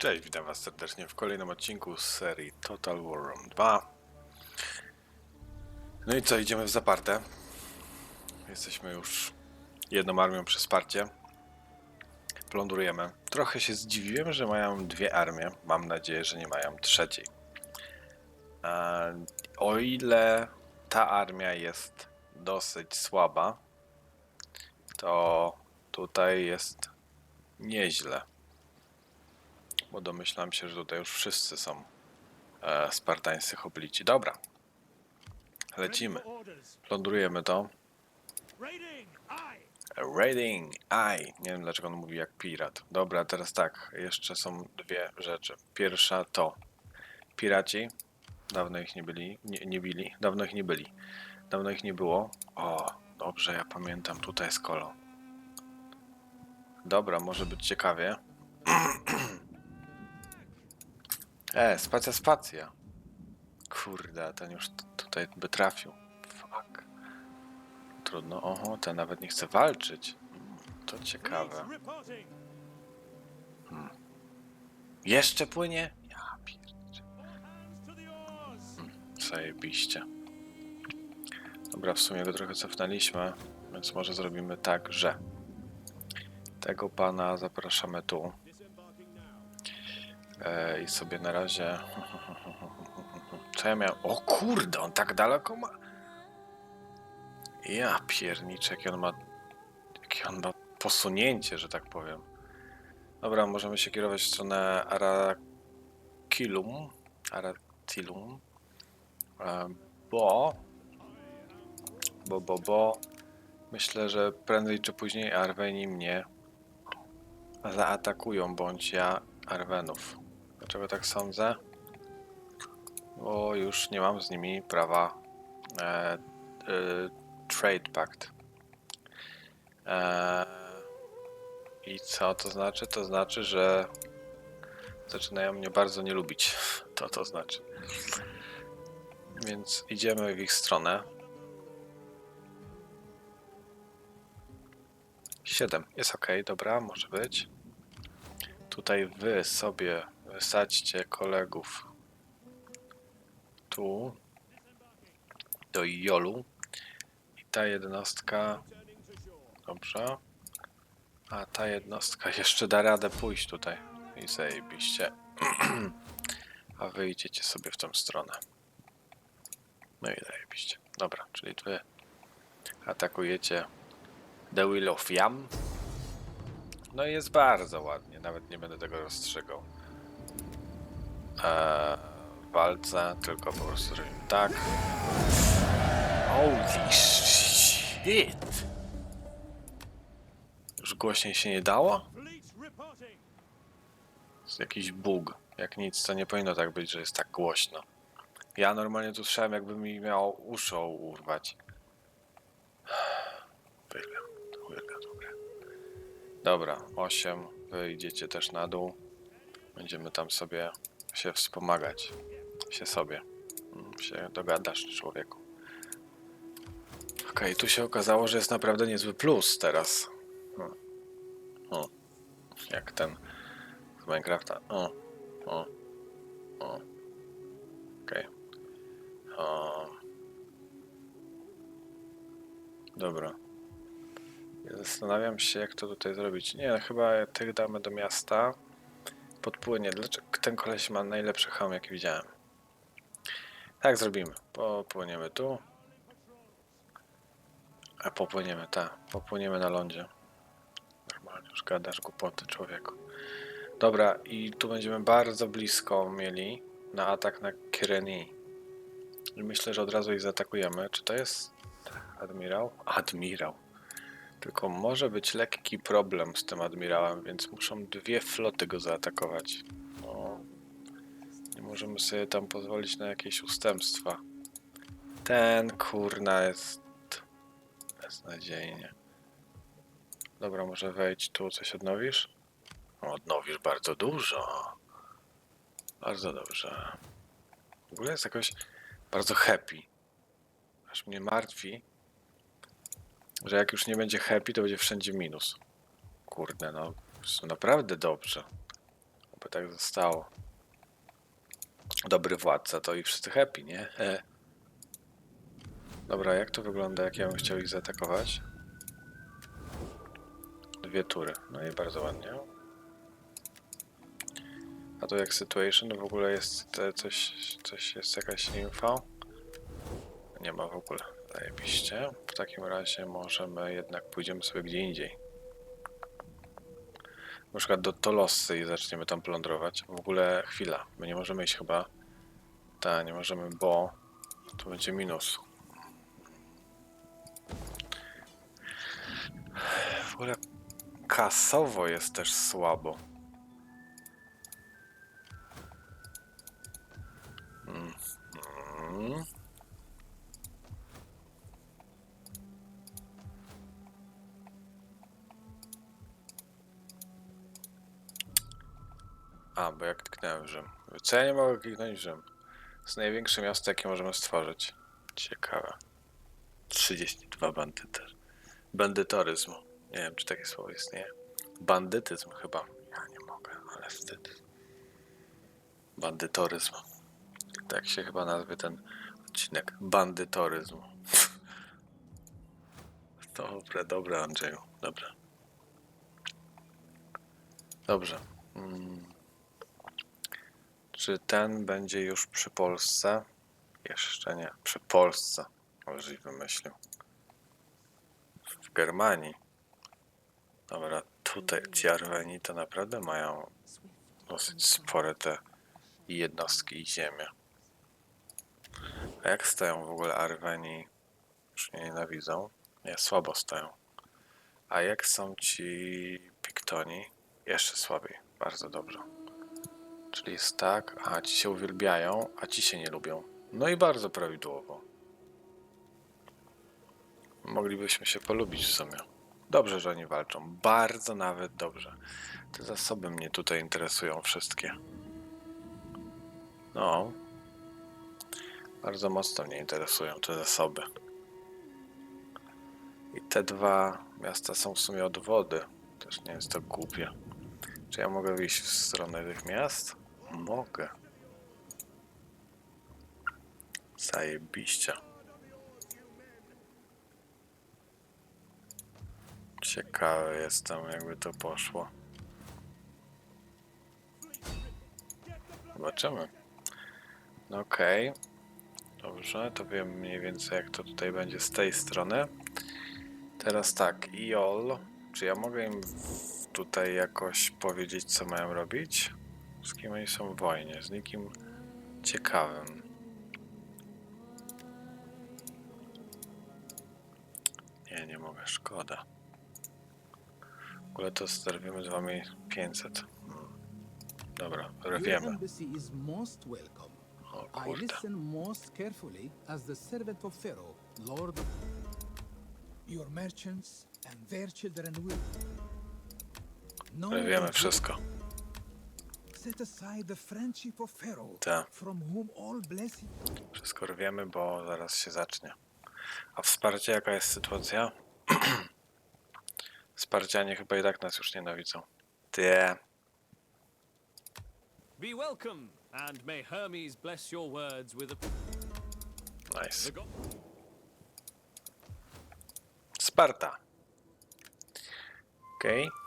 Cześć, witam was serdecznie w kolejnym odcinku z serii Total War Rome 2. No i co, idziemy w zaparte. Jesteśmy już jedną armią przy Sparcie. Plądrujemy. Trochę się zdziwiłem, że mają dwie armie. Mam nadzieję, że nie mają trzeciej. O ile ta armia jest dosyć słaba, to tutaj jest nieźle bo domyślam się, że tutaj już wszyscy są e, spartańscy hoplici. Dobra, lecimy. Plądrujemy to. Raiding Eye. Nie wiem dlaczego on mówi jak pirat. Dobra, teraz tak, jeszcze są dwie rzeczy. Pierwsza to piraci. Dawno ich nie byli, nie, nie bili, dawno ich nie byli. Dawno ich nie było. O, dobrze, ja pamiętam, tutaj jest kolo. Dobra, może być ciekawie. E, spacja, spacja. Kurde, ten już tutaj by trafił. Fuck. Trudno. Oho, ten nawet nie chce walczyć. Mm, To ciekawe. Jeszcze płynie? Ja pierdzie. Zajebiście. Dobra, w sumie go trochę cofnęliśmy, więc może zrobimy tak, że tego pana zapraszamy tu. E, I sobie na razie. Co ja miałem? O kurde, on tak daleko ma. Ja pierniczek, jaki on ma. Jakie on ma posunięcie, że tak powiem. Dobra, możemy się kierować w stronę Arakilum. Aratilum. E, bo. Bo, bo, bo. Myślę, że prędzej czy później Arweni mnie zaatakują, bądź ja Arwenów. Dlaczego tak sądzę? Bo już nie mam z nimi prawa e, e, Trade Pact. E, I co to znaczy? To znaczy, że zaczynają mnie bardzo nie lubić. To to znaczy. Więc idziemy w ich stronę. 7. Jest ok, dobra, może być. Tutaj wy sobie wysadźcie kolegów tu do Jolu. I ta jednostka dobrze. A ta jednostka jeszcze da radę pójść tutaj. I zajebiście. A wy idziecie sobie w tą stronę. No i zajebiście. Dobra, czyli wy atakujecie The Will of Yam. No i jest bardzo ładnie, nawet nie będę tego rozstrzygał. W walce, tylko po prostu zrobimy tak. Holy shit! Już głośniej się nie dało? Jest jakiś bug. Jak nic, to nie powinno tak być, że jest tak głośno. Ja normalnie tu słyszałem, jakby mi miało uszy urwać. Wygląd, wygląd, dobra. Dobra, 8. Wy idziecie też na dół. Będziemy tam sobie się wspomagać. Się sobie. Mm, Się dogadasz, człowieku. Okej, tu się okazało, że jest naprawdę niezły plus teraz. O. o. Jak ten z Minecrafta. O. O. O. Okej. O. Dobra. Zastanawiam się, jak to tutaj zrobić. Nie, chyba tych damy do miasta. Podpłynie. Dlaczego ten koleś ma najlepszy hełm, jaki widziałem? Tak zrobimy. Popłyniemy tu. A popłyniemy, tak. Popłyniemy na lądzie. Normalnie już gadasz głupoty, człowieku. Dobra, i tu będziemy bardzo blisko mieli na atak na Kyreni. I myślę, że od razu ich zaatakujemy. Czy to jest admirał? Admirał. Tylko może być lekki problem z tym admirałem, więc muszą dwie floty go zaatakować. No, nie możemy sobie tam pozwolić na jakieś ustępstwa. Ten kurna jest beznadziejnie. Dobra, może wejdź tu, coś odnowisz? O, Odnowisz bardzo dużo. Bardzo dobrze. W ogóle jest jakoś bardzo happy. Aż mnie martwi, że jak już nie będzie happy, to będzie wszędzie minus. Kurde, no, naprawdę dobrze. Oby tak zostało. Dobry władca to i wszyscy happy, nie? E. Dobra, jak to wygląda, jak ja bym chciał ich zaatakować? Dwie tury. No i bardzo ładnie. A tu jak situation, w ogóle jest coś, coś jest jakaś info? Nie ma w ogóle. Zajebiście. W takim razie możemy jednak pójdziemy sobie gdzie indziej. Na przykład do Tolossy i zaczniemy tam plądrować. W ogóle chwila. My nie możemy iść chyba. Tak, nie możemy, bo to będzie minus. W ogóle kasowo jest też słabo. Mhm. A, bo jak tknąłem w Rzym. Co ja nie mogę kliknąć Rzym? To jest największe miasto, jakie możemy stworzyć. Ciekawe. 32 bandyty. Bandytoryzm. Nie wiem, czy takie słowo istnieje. Bandytyzm chyba. Ja nie mogę, ale wstyd. Bandytoryzm. Tak się chyba nazwie ten odcinek. Bandytoryzm. Dobra, dobra, Andrzeju. Dobra. Dobrze. Mm. Czy ten będzie już przy Polsce? Jeszcze nie. Przy Polsce. I wymyślił. W Germanii. Dobra, tutaj ci Arweni to naprawdę mają dosyć spore te jednostki i ziemię. A jak stoją w ogóle Arweni? Już mnie nienawidzą. Nie, słabo stoją. A jak są ci Piktoni? Jeszcze słabiej. Bardzo dobrze. Czyli jest tak, a ci się uwielbiają, a ci się nie lubią. No i bardzo prawidłowo. Moglibyśmy się polubić w sumie. Dobrze, że oni walczą. Bardzo nawet dobrze. Te zasoby mnie tutaj interesują wszystkie. No. Bardzo mocno mnie interesują te zasoby. I te dwa miasta są w sumie od wody. Też nie jest to głupie. Czy ja mogę wyjść w stronę tych miast? Mogę. Zajebiście. Ciekawy jestem, jakby to poszło. Zobaczymy. No okej. Dobrze, to wiem mniej więcej jak to tutaj będzie z tej strony. Teraz tak, IOL. Czy ja mogę im tutaj jakoś powiedzieć, co mają robić? Z kim oni są w wojnie? Z nikim ciekawym. Nie, nie mogę, szkoda. W ogóle to sterwiemy z wami 500. Hmm. Dobra, wiemy. O kurde. Your merchants and their children will. My wiemy wszystko. Tak. from whom all blessing. Wszystko wiemy, bo zaraz się zacznie. A wsparcie, jaka jest sytuacja? Wsparcianie chyba i tak nas już nienawidzą. Ty. Be welcome, and may Hermes bless your words with a. Nice. Sparta. Okej. Okay.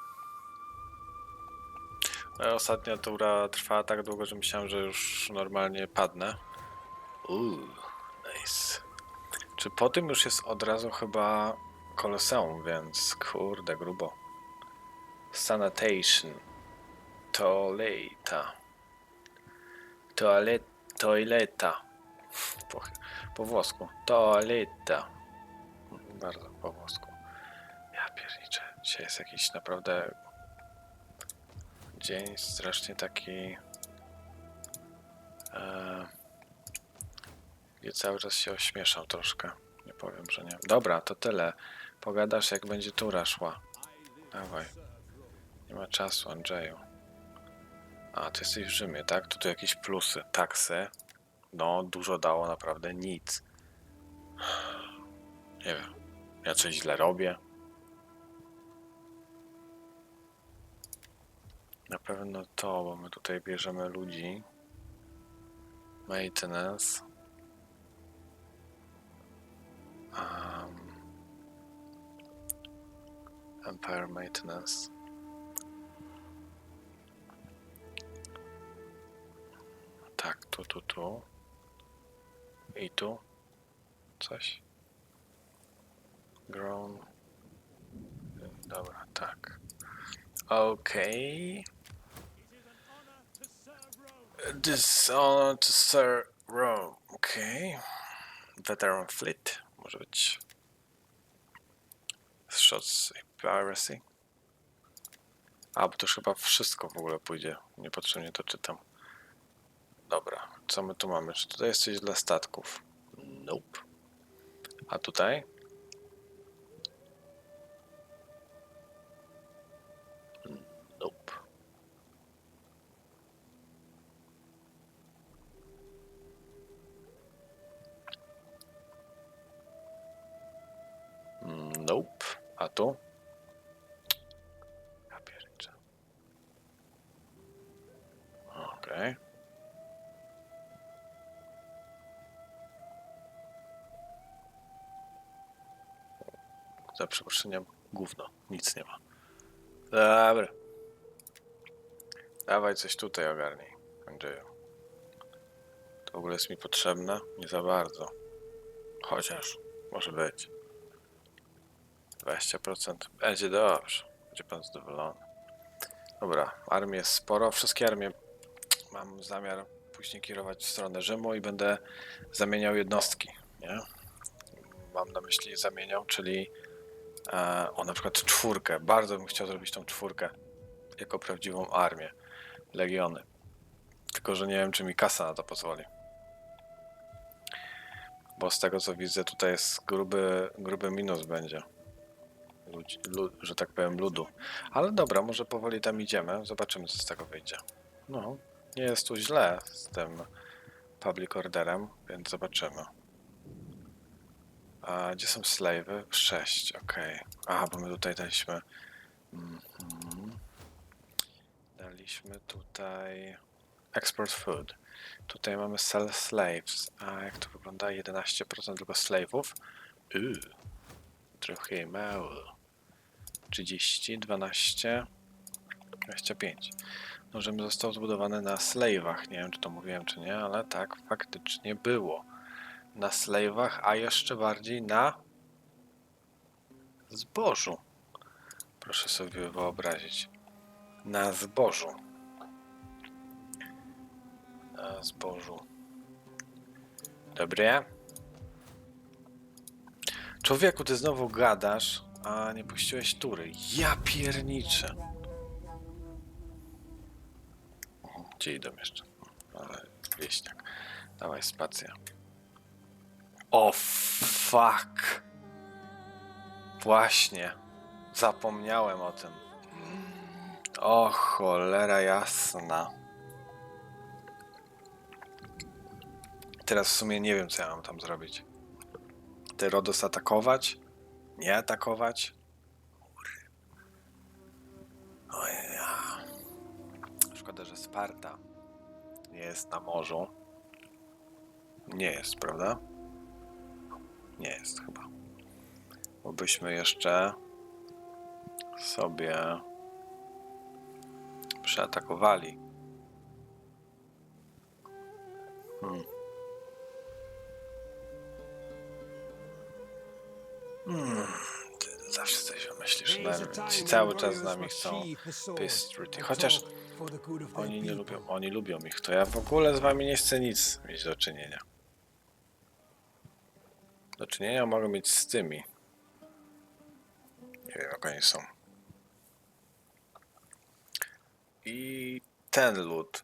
Ostatnia tura trwała tak długo, że myślałem, że już normalnie padnę. Uuu, nice. Czy po tym już jest od razu chyba Koloseum, więc kurde, grubo. Sanitation. Toaleta. Toalet, toileta. Po, po włosku. Toaleta. Bardzo po włosku. Ja pierniczę. Dzisiaj jest jakiś naprawdę dzień strasznie taki e, gdzie cały czas się ośmieszam troszkę. Nie powiem, że nie. Dobra, to tyle. Pogadasz jak będzie tura szła. Dawaj. Nie ma czasu, Andrzeju. A, ty jesteś w Rzymie, tak? To tu jakieś plusy. Taksy. No, dużo dało, naprawdę nic. Nie wiem. Ja coś źle robię. Na pewno to, bo my tutaj bierzemy ludzi. Maintenance. Um, Empire Maintenance. Tak, tu, tu, tu. I tu. Coś. Grown. Dobra, tak. Okej. Dishonor to Sir Rome. Okej. Veteran Fleet. Może być. Shots i Piracy. A, bo to już chyba wszystko w ogóle pójdzie. Niepotrzebnie to czytam. Dobra, co my tu mamy? Czy tutaj jest coś dla statków? Nope. A tutaj? A tu? Ja pierniczę. Okej. Za przeproszeniem, gówno. Nic nie ma. Dobra. Dawaj coś tutaj ogarnij, Andrzeju. To w ogóle jest mi potrzebne? Nie za bardzo. Chociaż, może być. 20%. Będzie dobrze. Będzie pan zadowolony. Dobra, armii jest sporo. Wszystkie armie mam zamiar później kierować w stronę Rzymu i będę zamieniał jednostki, nie? Mam na myśli zamieniał, czyli e, o na przykład czwórkę. Bardzo bym chciał zrobić tą czwórkę jako prawdziwą armię. Legiony. Tylko, że nie wiem, czy mi kasa na to pozwoli. Bo z tego co widzę, tutaj jest gruby, gruby minus będzie. Ludzi, lu, że tak powiem, ludu. Ale dobra, może powoli tam idziemy. Zobaczymy, co z tego wyjdzie. No, nie jest tu źle z tym public orderem, więc zobaczymy. A gdzie są slave'y? Sześć, okej. A, bo my tutaj daliśmy... Mhm. Daliśmy tutaj... Export food. Tutaj mamy sell slaves. A jak to wygląda? 11% tylko slave'ów. Yy, trochę mało. 30, 12, 25. No, Rzym został zbudowany na slave'ach. Nie wiem, czy to mówiłem, czy nie, ale tak faktycznie było. Na slave'ach, a jeszcze bardziej na zbożu. Proszę sobie wyobrazić. Na zbożu. Na zbożu. Dobre. Człowieku, ty znowu gadasz, a nie puściłeś tury. Ja pierniczę. Gdzie idą jeszcze? Ale wieśniak. Dawaj spacja. O fuck. Właśnie. Zapomniałem o tym. O cholera jasna. Teraz w sumie nie wiem, co ja mam tam zrobić. Ty Rodos atakować? Nie atakować? Kury. Oj, ja. Szkoda, że Sparta nie jest na morzu. Nie jest, prawda? Nie jest chyba. Bo byśmy jeszcze sobie przeatakowali. Hmm. Hmm. Ty zawsze coś wymyślisz. na- Ci cały czas z nami chcą Pistruty. Chociaż oni nie lubią, oni lubią ich. To ja w ogóle z wami nie chcę nic mieć do czynienia. Do czynienia mogę mieć z tymi. Nie wiem jak oni są. I ten lud.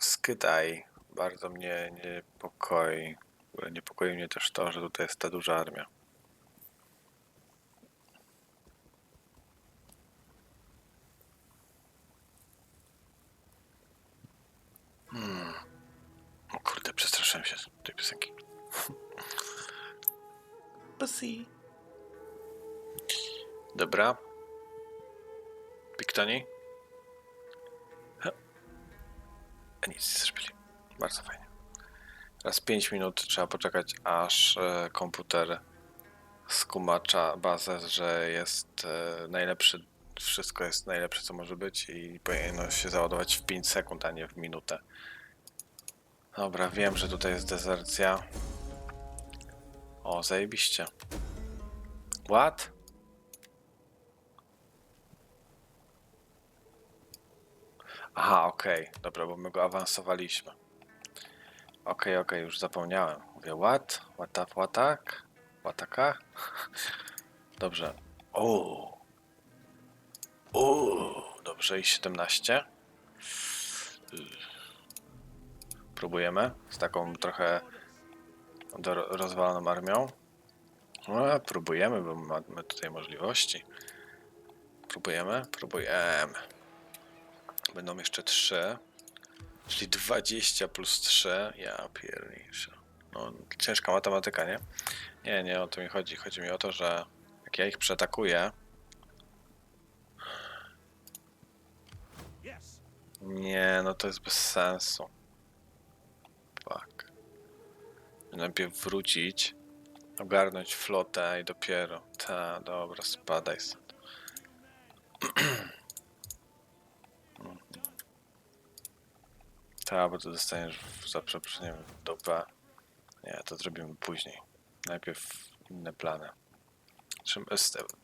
Skytaj. Bardzo mnie niepokoi. W ogóle niepokoi mnie też to, że tutaj jest ta duża armia. Hmm. O przestraszyłem się tej piosenki. Pussy. Dobra. Piktoni? A nic, nie zrobili. Bardzo fajnie. Teraz 5 minut trzeba poczekać, aż e, komputer skumacza bazę, że jest e, najlepszy, wszystko jest najlepsze, co może być i powinno się załadować w 5 sekund, a nie w minutę. Dobra, wiem, że tutaj jest dezercja. O, zajebiście. What? Aha, okej, dobra, bo my go awansowaliśmy. Okej, okej, już zapomniałem. Mówię, what? What up, what tak? Łataka? Dobrze. O. O, dobrze i 17. Próbujemy z taką trochę rozwaloną armią. No, próbujemy, bo mamy tutaj możliwości. Próbujemy, próbujemy. Będą jeszcze 3. Czyli 20 plus 3. Ja pierniczę. No, ciężka matematyka, nie? Nie, nie o to mi chodzi. Chodzi mi o to, że jak ja ich przetakuję, Yes. nie, no to jest bez sensu. Fuck. Najpierw wrócić, ogarnąć flotę i dopiero. Ta, dobra, spadaj stąd. Ta, bo to dostaniesz za przeproszeniem dupę. Nie, to zrobimy później. Najpierw inne plany.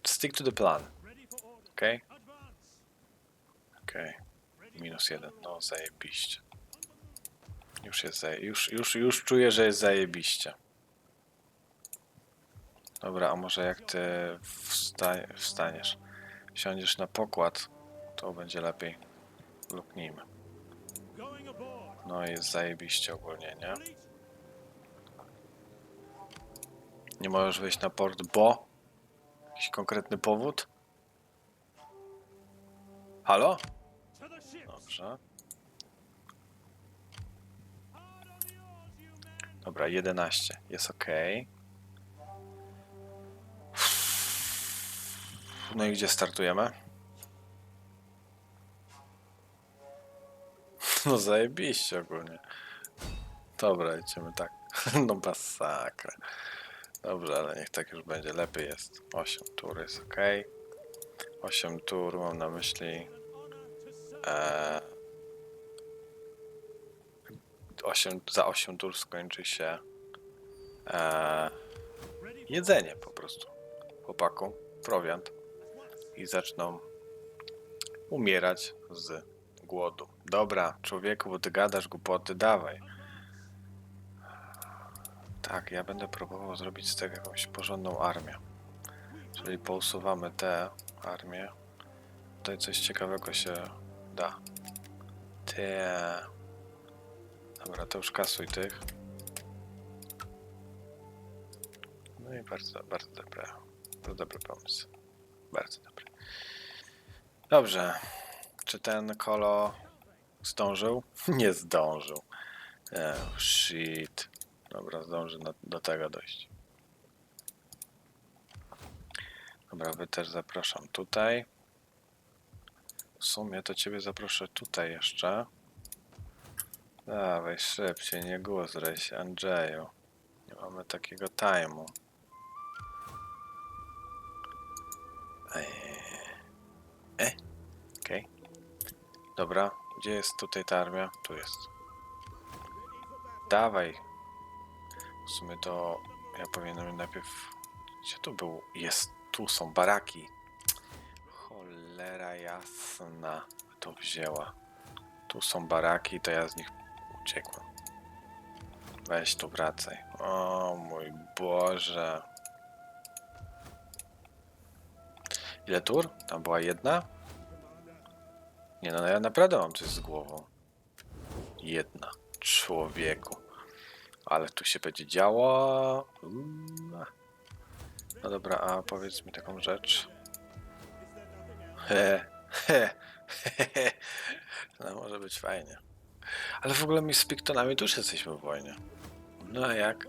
Stick to the plan? Advance. Okej. Minus jeden, no zajebiście. Już jest zaje... już, już, już czuję, że jest zajebiście. Dobra, a może jak ty wsta... wstaniesz, siądziesz na pokład, to będzie lepiej. Luknijmy. No jest zajebiście ogólnie, nie? Nie możesz wejść na port, bo? Jakiś konkretny powód? Halo? Dobrze. Dobra, 11. Jest ok. No i gdzie startujemy? No zajebiście ogólnie. Dobra, idziemy tak. No masakra. Dobrze, ale niech tak już będzie. Lepiej jest. 8 tur jest ok. 8 tur mam na myśli. E, 8, za 8 tur skończy się e, jedzenie po prostu. Chłopaku, prowiant. I zaczną umierać z głodu. Dobra, człowieku, bo ty gadasz głupoty, dawaj. Tak, ja będę próbował zrobić z tego jakąś porządną armię. Czyli pousuwamy te armie. Tutaj coś ciekawego się da. Te. Dobra, to już kasuj tych. No i bardzo, bardzo dobre. To dobry pomysł. Bardzo dobry. Dobrze. Czy ten kolo zdążył? Nie zdążył. Oh, shit. Dobra, zdąży na, do tego dojść. Dobra, wy też zapraszam tutaj. W sumie to ciebie zaproszę tutaj jeszcze. Dawaj szybciej, nie guzraj się, Andrzeju. Nie mamy takiego time'u. Ej. E? Okej. Dobra, gdzie jest tutaj ta armia? Tu jest. Dawaj. W sumie to ja powinienem najpierw... Gdzie tu był? Jest, tu są baraki. Cholera jasna to wzięła. Tu są baraki, to ja z nich uciekłem. Weź tu wracaj. O mój Boże. Ile tur? Tam była jedna? Nie no, ja naprawdę mam coś z głową. Jedna. Człowieku. Ale tu się będzie działo. Uuu. No dobra, a powiedz mi taką rzecz. He, he, he, he. No może być fajnie. Ale w ogóle my z Piktonami też jesteśmy w wojnie. No a jak?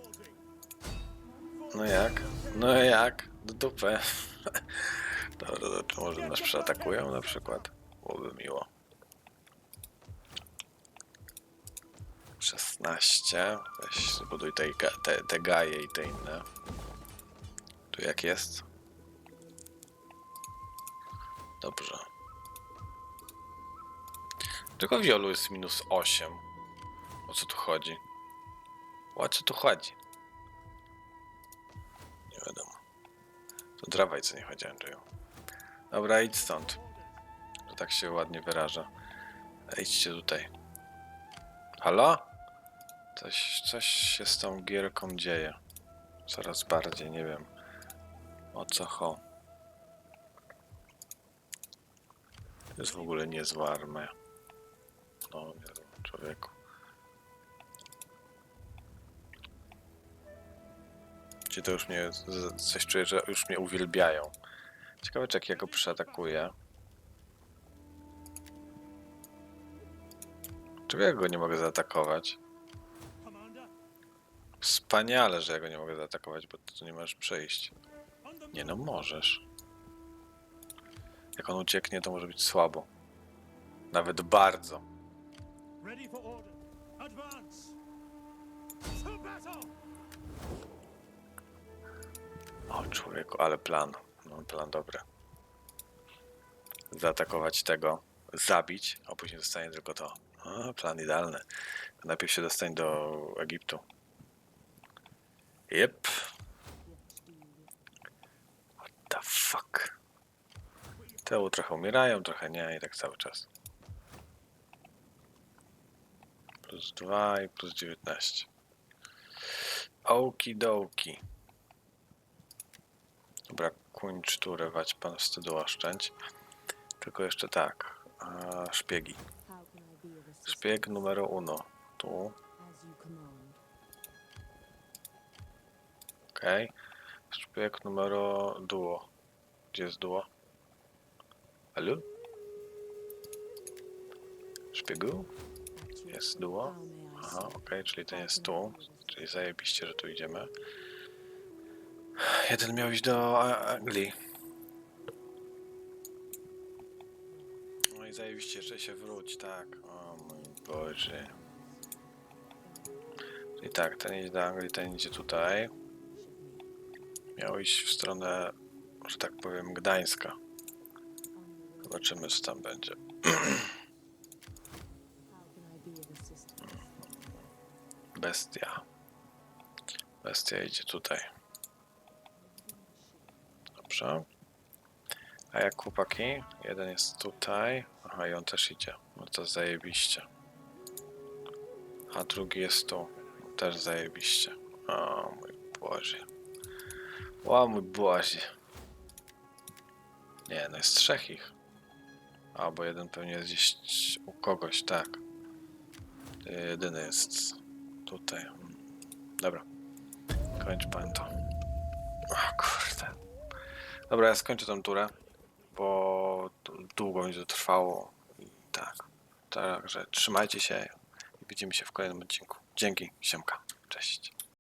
No jak? No jak? Do dupy. Dobra, to może nas przeatakują na przykład? Byłoby miło. 16. Weź zbuduj te, te, te gaje i te inne. Tu jak jest? Dobrze. Tylko w Jolu jest minus 8. O co tu chodzi? O co tu chodzi? Nie wiadomo. To trawaj co nie chodzi, Andrzeju. Dobra, idź stąd. Że tak się ładnie wyraża. Idźcie tutaj. Halo? Coś, coś się z tą gierką dzieje. Coraz bardziej, nie wiem. O co ho. To jest w ogóle niezła armia. No, nie człowieku. Ci to już mnie, coś czuję, że już mnie uwielbiają. Ciekawe, czy jak ja go przyatakuję. Czy ja go nie mogę zaatakować? Wspaniale, że ja go nie mogę zaatakować, bo tu nie możesz przejść. Nie no, możesz. Jak on ucieknie, to może być słabo. Nawet bardzo. Ready for order. Advance. To battle. O człowieku, ale plan. No, plan dobry. Zaatakować tego, zabić, a później dostanie tylko to. A, plan idealny. Najpierw się dostań do Egiptu. Jep. What the fuck? Te trochę umierają, trochę nie i tak cały czas. Plus 2 i plus 19. Okidoki. Dobra, kończ turę, wać pan wstydu oszczędź. Tylko jeszcze tak. A, szpiegi. Szpieg numer uno. Tu, okej. Szpieg numer duo. Gdzie jest duo? Halo? Szpiegu? Jest duo? Aha, okej, czyli ten jest tu. Czyli zajebiście, że tu idziemy. Jeden miał iść do Anglii. No i zajebiście, że się wróć, tak. O mój Boże. I tak, ten idzie do Anglii, ten idzie tutaj. Miał iść w stronę, że tak powiem, Gdańska. Zobaczymy, co tam będzie. Bestia. Bestia idzie tutaj. Dobrze. A jak chłopaki? Jeden jest tutaj. Aha, i on też idzie. No to zajebiście. A drugi jest tu. Też zajebiście. O mój Boże. O mój Boże. Nie, no jest trzech ich. A, bo jeden pewnie jest gdzieś u kogoś, tak. Jedyny jest tutaj. Dobra. Kończ pan to. O kurde. Dobra, ja skończę tą turę, bo długo będzie to trwało. I tak. Także trzymajcie się i widzimy się w kolejnym odcinku. Dzięki, siemka. Cześć.